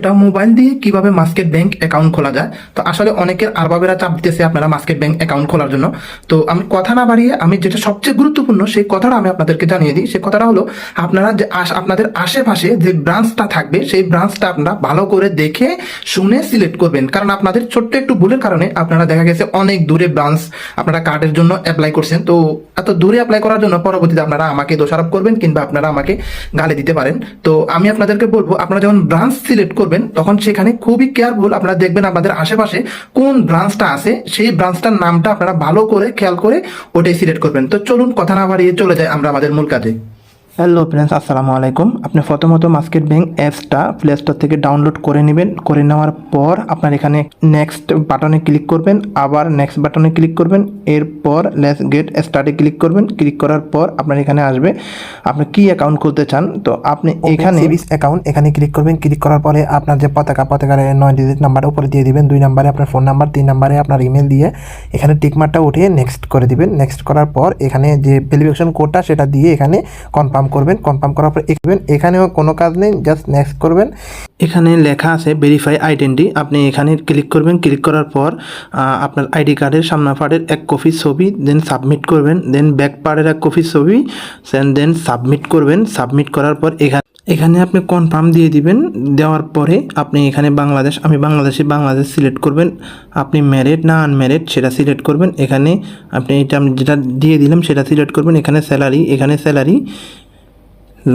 সেটা মোবাইল দিয়ে কীভাবে মাস্কেট ব্যাংক অ্যাকাউন্ট খোলা যায়। তো আসলে অনেকের আরবাবেরা চাপ দিতেছে আপনারা মাস্কেট ব্যাংক অ্যাকাউন্ট খোলার জন্য। তো আমি কথা না বাড়িয়ে আমি যেটা সবচেয়ে গুরুত্বপূর্ণ সেই কথাটা আমি আপনাদেরকে জানিয়ে দিই। সেই কথাটা হলো, আপনারা যে আপনাদের আশেপাশে যে ব্রাঞ্চটা থাকবে, সেই ব্রাঞ্চটা আপনারা ভালো করে দেখে, শুনে সিলেক্ট করবেন। কারণ আপনাদের ছোট্ট একটু ভুলের কারণে আপনারা দেখা গেছে অনেক দূরে ব্রাঞ্চ আপনারা কার্ডের জন্য অ্যাপ্লাই করছেন। তো এত দূরে অ্যাপ্লাই করার জন্য পরবর্তীতে আপনারা আমাকে দোষারোপ করবেন কিংবা আপনারা আমাকে গালি দিতে পারেন। তো আমি আপনাদেরকে বলব, আপনারা যখন ব্রাঞ্চ সিলেক্ট করবেন তখন সেখানে খুবই কেয়ারফুল আপনারা দেখবেন আপনাদের আশেপাশে কোন ব্রাঞ্চটা আছে, সেই ব্রাঞ্চটার নামটা আপনারা ভালো করে খেয়াল করে ওটাই সিলেক্ট করবেন। তো চলুন, কথা না বাড়িয়ে চলে যায় আমরা আমাদের মূল কাজে। হ্যালো ফ্রেন্ডস আসসালামু আলাইকুম। আপনি প্রথমত মার্কেট ব্যাংক অ্যাপসটা প্লে স্টোর থেকে ডাউনলোড করে নেবেন। করে নেওয়ার পর আপনার এখানে নেক্সট বাটনে ক্লিক করবেন। আবার নেক্সট বাটনে ক্লিক করবেন। এরপর লেস গেট স্টার্টে ক্লিক করবেন। ক্লিক করার পর আপনার এখানে আসবে। আপনি কি অ্যাকাউন্ট খুলতে চান? তো আপনি এখানে সেভিংস অ্যাকাউন্ট এখানে ক্লিক করবেন। ক্লিক করার পরে আপনার যে পতাকা পতাকার নয় ডিজিট নাম্বার উপরে দিয়ে দিবেন। দুই নাম্বারে আপনার ফোন নাম্বার তিন নাম্বারে আপনার ইমেল দিয়ে এখানে টিকমারটা উঠিয়ে নেক্সট করে দিবেন। নেক্সট করার পর এখানে যে ভেরিফিকেশন কোডটা সেটা দিয়ে এখানে কনফার্ম করবেন কনফার্ম করার পর এখানে এখানেও কোনো কাজ নেই জাস্ট নেক্সট করবেন। এখানে লেখা আছে ভেরিফাই আইডেন্টি আপনি এখানে ক্লিক করবেন ক্লিক করার পর আপনার আইডি কার্ডের সামনা পার্টের এক কপি ছবি দেন সাবমিট করবেন দেন ব্যাক পার্টের এক কপি ছবি দেন সাবমিট করবেন সাবমিট করার পর এখানে এখানে আপনি কনফার্ম দিয়ে দিবেন, দেওয়ার পরে আপনি এখানে বাংলাদেশ, আমি বাংলাদেশে বাংলাদেশ সিলেক্ট করবেন, আপনি ম্যারিড না আনম্যারিড সেটা সিলেক্ট করবেন, এখানে আপনি এটা আমি যেটা দিয়ে দিলাম সেটা সিলেক্ট করবেন, এখানে স্যালারি এখানে স্যালারি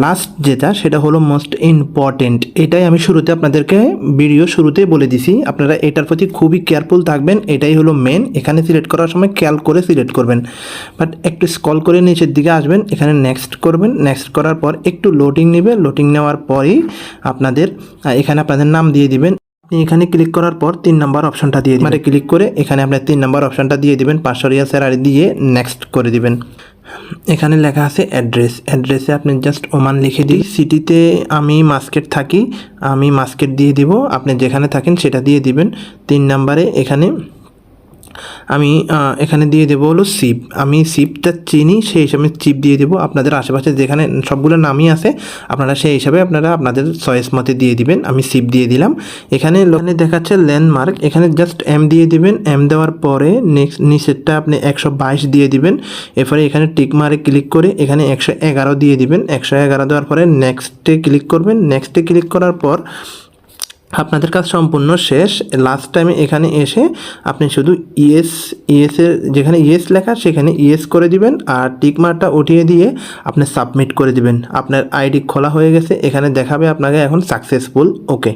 লাস্ট যেটা সেটা হলো মোস্ট ইম্পর্টেন্ট এটাই আমি শুরুতে আপনাদেরকে ভিডিও শুরুতে বলে দিছি। আপনারা এটার প্রতি খুবই কেয়ারফুল থাকবেন। এটাই হলো মেন এখানে সিলেক্ট করার সময় খেয়াল করে সিলেক্ট করবেন। বাট একটু স্কল করে নিচের দিকে আসবেন। এখানে নেক্সট করবেন। নেক্সট করার পর একটু লোডিং নেবে লোডিং নেওয়ার পরেই আপনাদের এখানে আপনাদের নাম দিয়ে দিবেন। আপনি এখানে ক্লিক করার পর তিন নাম্বার অপশনটা দিয়ে দিবেন। ক্লিক করে এখানে আপনার তিন নাম্বার অপশনটা দিয়ে দিবেন। পাঁচশো রিয়া স্যালারি দিয়ে নেক্সট করে দিবেন। এখানে লেখা আছে অ্যাড্রেস। অ্যাড্রেসে আপনি জাস্ট ওমান লিখে দিই সিটিতে আমি মাস্কেট থাকি, আমি মাস্কেট দিয়ে দিব। আপনি যেখানে থাকেন সেটা দিয়ে দিবেন। তিন নাম্বারে এখানে আমি এখানে দিয়ে দেবো হলো সিপ আমি সিপটা চিনি, সেই হিসাবে চিপ দিয়ে দেবো। আপনাদের আশেপাশে যেখানে সবগুলো নামই আছে, আপনারা সেই হিসাবে আপনারা আপনাদের চয়েস মতে দিয়ে দিবেন। আমি সিপ দিয়ে দিলাম। এখানে লোনে দেখাচ্ছে ল্যান্ডমার্ক এখানে জাস্ট এম দিয়ে দিবেন। এম দেওয়ার পরে নেক্সট নিচেরটা আপনি একশো বাইশ দিয়ে দিবেন। এরপরে এখানে টিক মারে ক্লিক করে এখানে একশো এগারো দিয়ে দিবেন। একশো এগারো দেওয়ার পরে নেক্সটে ক্লিক করবেন। নেক্সটে ক্লিক করার পর আপনাদের কাজ সম্পূর্ণ শেষ। লাস্ট টাইমে এখানে এসে আপনি শুধু ইএস ইএসের যেখানে ইএস লেখা সেখানে ইএস করে দিবেন আর টিকমারটা উঠিয়ে দিয়ে আপনি সাবমিট করে দিবেন। আপনার আইডি খোলা হয়ে গেছে, এখানে দেখাবে আপনাকে এখন সাকসেসফুল ওকে